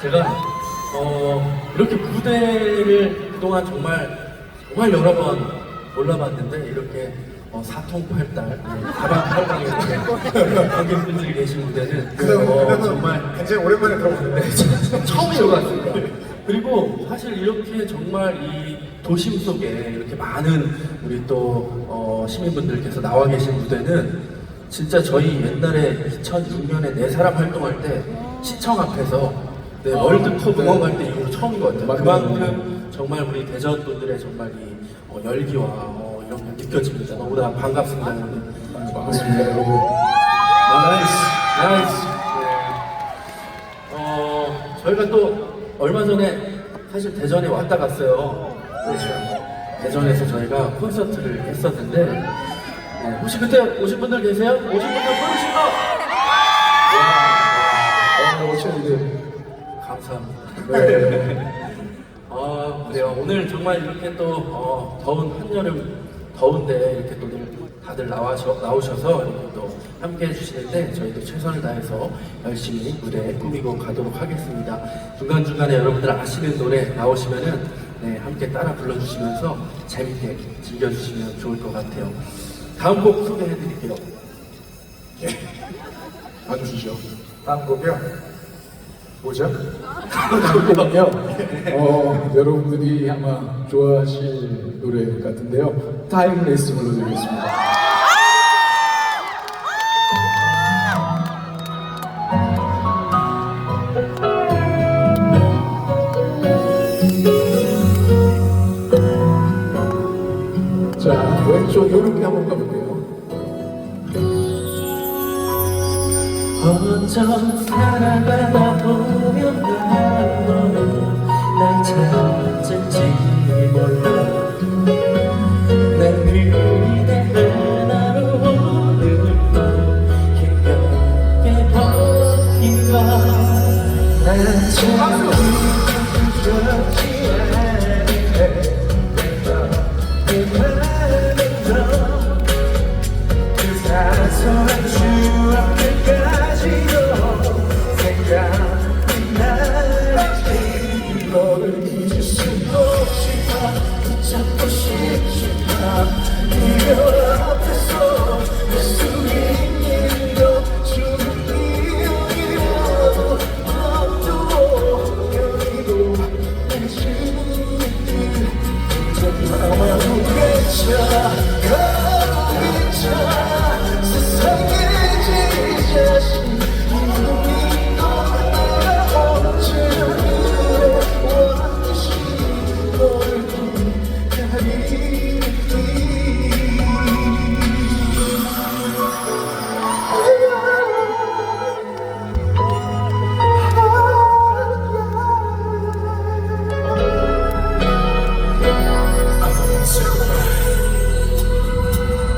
제가 어, 이렇게 무대를 그동안 정말 정말 여러 번 올라봤는데 이렇게 어, 사통팔달 사방팔방에 이렇게 관객분들이 계신 무대는 어, 정말 굉장히 오랜만에 들어보는데 것 같습니다. 그리고 사실 이렇게 정말 이 도심 속에 이렇게 많은 우리 또 어, 시민분들께서 나와 계신 무대는 진짜 저희 옛날에 2006년에 네 사람 활동할 때 시청 앞에서 네, 월드컵 응원 갈때 이후로 처음인 것 같아요. 그만큼 정말 우리 대전 분들의 정말 이 어, 열기와 어, 이런 게 느껴집니다. 너무나 반갑습니다. 여러분. 반갑습니다 여러분 나이스, 나이스. 네. 어, 저희가 또 얼마 전에 사실 대전에 왔다 갔어요. 그렇죠. 대전에서 저희가 콘서트를 했었는데, 네, 혹시 그때 오신 분들 계세요? 오신 분들 손으신 거! 어, 어쩌는데 감사합니다. 네. 아, 그래요. 오늘 정말 이렇게 또 어, 더운 한여름 더운데 이렇게 또 다들 나와서, 나오셔서 이렇게 또 함께 해주시는데 저희도 최선을 다해서 열심히 무대 꾸미고 가도록 하겠습니다. 중간중간에 여러분들 아시는 노래 나오시면은 네, 함께 따라 불러주시면서 재밌게 즐겨주시면 좋을 것 같아요. 다음 곡 소개해드릴게요. 봐주시죠 다음 곡이요 다음 곡은요. 어, 여러분들이 아마 좋아하실 노래 같은데요. 타임레스 불러드리겠습니다 어쩜 살아가다 보면 한 번은 날 찾을지 네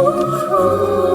Oh,